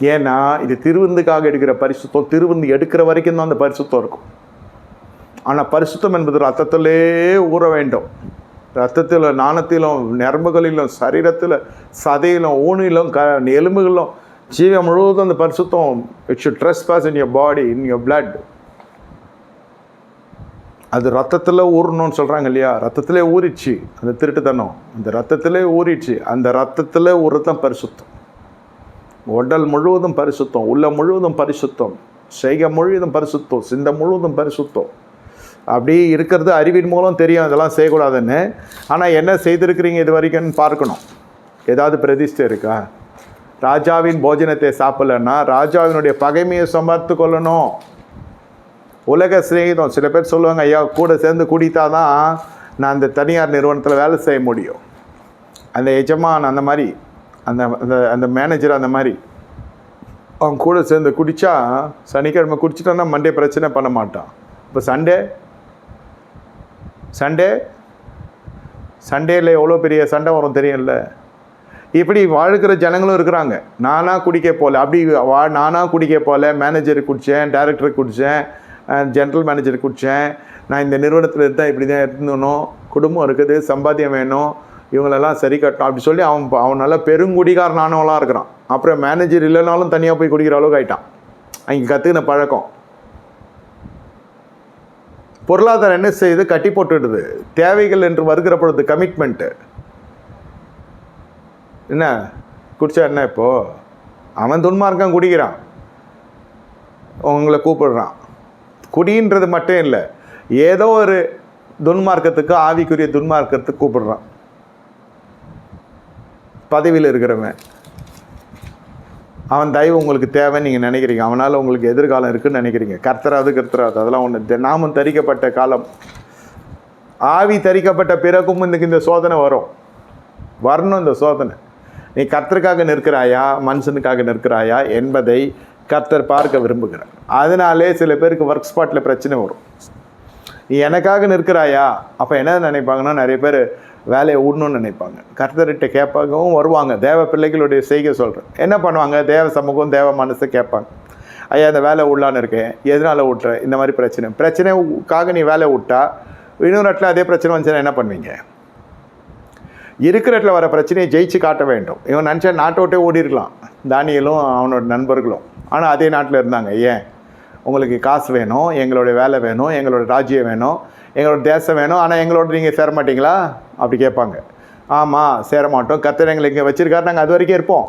ஏன்னா இது திருவிந்துக்காக எடுக்கிற பரிசுத்தம் திருவிந்து எடுக்கிற வரைக்கும் தான் அந்த பரிசுத்தம் இருக்கும். ஆனால் பரிசுத்தம் என்பது ரத்தத்திலே ஊற வேண்டும். ரத்தத்தில் நாணத்திலும் நரம்புகளிலும் சரீரத்தில் சதையிலும் ஊனிலும் க எலும்புகளிலும் ஜீவம் முழுவதும் அந்த பரிசுத்தம். It should trespass in your body in your blood அது ரத்தத்தில் ஊறணும்னு சொல்கிறாங்க இல்லையா? ரத்தத்திலே ஊறிச்சு அந்த திருட்டுத்தனம். அந்த ரத்தத்திலே ஊறிச்சு அந்த ரத்தத்தில் ஊறதான் பரிசுத்தம். உடல் முழுவதும் பரிசுத்தம் உள்ள முழுவதும் பரிசுத்தம் செய்க முழுவதும் பரிசுத்தம் சிந்த முழுவதும் பரிசுத்தம். அப்படி இருக்கிறது அறிவின் மூலம் தெரியும் இதெல்லாம் செய்யக்கூடாதுன்னு. ஆனால் என்ன செய்திருக்கிறீங்க இது வரைக்கும்னு பார்க்கணும். ஏதாவது பிரதிஷ்டை இருக்கா? ராஜாவின் போஜனத்தை சாப்பிடலன்னா ராஜாவினுடைய பகைமையை சமர்த்து கொள்ளணும். உலக சிநேகிதம் சில பேர் சொல்லுவாங்க ஐயா கூட சேர்ந்து குடித்தாதான் நான் அந்த தனியார் நிறுவனத்தில் வேலை செய்ய முடியும். அந்த எஜமான் அந்த மாதிரி அந்த அந்த அந்த மேனேஜர் அந்த மாதிரி. அவன் கூட சேர்ந்து குடித்தா சனிக்கிழமை குடிச்சிட்டான்னா மண்டே பிரச்சனை பண்ண மாட்டான். இப்போ சண்டே சண்டே சண்டேயில் எவ்வளோ பெரிய சண்டை வரும் தெரியும்ல? இப்படி வாழ்கிற ஜனங்களும் இருக்கிறாங்க. நானாக குடிக்க போகல அப்படி வா நானாக குடிக்க போகல மேனேஜருக்கு குடித்தேன் டைரக்டருக்கு குடித்தேன் ஜென்ரல் மேனேஜருக்கு குடித்தேன் நான் இந்த நிறுவனத்தில் இருந்தால் இப்படி தான் இருந்தணும் குடும்பம் இருக்குது சம்பாத்தியம் வேணும். இவங்களெல்லாம் சரி கட்டணும். அப்படி சொல்லி அவன் அவன் நல்ல பெருங்குடிகாரனானவளாக இருக்கிறான். அப்புறம் மேனேஜர் இல்லைனாலும் தனியாக போய் குடிக்கிற அளவுக்கு ஆயிட்டான். அங்கே கற்றுக்கின பழக்கம். பொருளாதாரம் என்ன செய்யுது? கட்டி போட்டுடுது. தேவைகள் என்று வருகிற பொழுது கமிட்மெண்ட்டு என்ன? குடிச்சா என்ன இப்போ? அவன் துன்மார்க்கம் குடிக்கிறான். உங்களை கூப்பிடுறான். குடின்றது மட்டும் இல்லை. ஏதோ ஒரு துன்மார்க்கத்துக்கு ஆவிக்குரிய துன்மார்க்கத்துக்கு கூப்பிடுறான். பதவியில் இருக்கிறவன். அவன் தயவு உங்களுக்கு தேவைன்னு நீங்கள் நினைக்கிறீங்க. அவனால் உங்களுக்கு எதிர்காலம் இருக்குன்னு நினைக்கிறீங்க. கர்த்தராது கர்த்தராது. அதெல்லாம் ஒன்று நாமும் தரிக்கப்பட்ட காலம். ஆவி தரிக்கப்பட்ட பிறகும் இன்றைக்கு இந்த சோதனை வரும். வரணும் இந்த சோதனை. நீ கர்த்தருக்காக நிற்கிறாயா? மனுஷனுக்காக நிற்கிறாயா? என்பதை கர்த்தர் பார்க்க விரும்புகிறார். அதனாலே சில பேருக்கு ஒர்க் ஸ்பாட்டில் பிரச்சனை வரும். நீ எனக்காக நிற்கிறாயா? அப்போ என்ன நினைப்பாங்கன்னா நிறைய பேர் வேலையை விடணும்னு நினைப்பாங்க. கர்த்தர்கிட்ட கேட்பாகவும் வருவாங்க. தேவ பிள்ளைகளுடைய செய்கை சொல்கிறேன் என்ன பண்ணுவாங்க? தேவ சமூகம் தேவ மனசு கேட்பாங்க. ஐயா இந்த வேலை விடலான்னு இருக்கேன். எதனால் விட்ற இந்த மாதிரி பிரச்சனை. பிரச்சனைக்காக நீ வேலை விட்டா இன்னொரு இடத்துல அதே பிரச்சனை வந்துச்சுன்னா என்ன பண்ணுவீங்க? இருக்கிற இடத்துல வர பிரச்சனையை ஜெயிச்சு காட்ட வேண்டும். இவன் நினச்சா நாட்டை விட்டே ஓடி இருக்கலாம் தானியலும் அவனோட நண்பர்களும். ஆனால் அதே நாட்டில் இருந்தாங்க. ஏன்? உங்களுக்கு காசு வேணும் எங்களுடைய வேலை வேணும் எங்களோட ராஜ்யம் வேணும் எங்களோட தேசம் வேணும். ஆனால் எங்களோட நீங்கள் சேர மாட்டீங்களா? அப்படி கேட்பாங்க. ஆமாம் சேர மாட்டோம். கர்த்தர் எங்களை இங்கே வச்சுருக்காரு நாங்கள் அது வரைக்கும் இருப்போம்.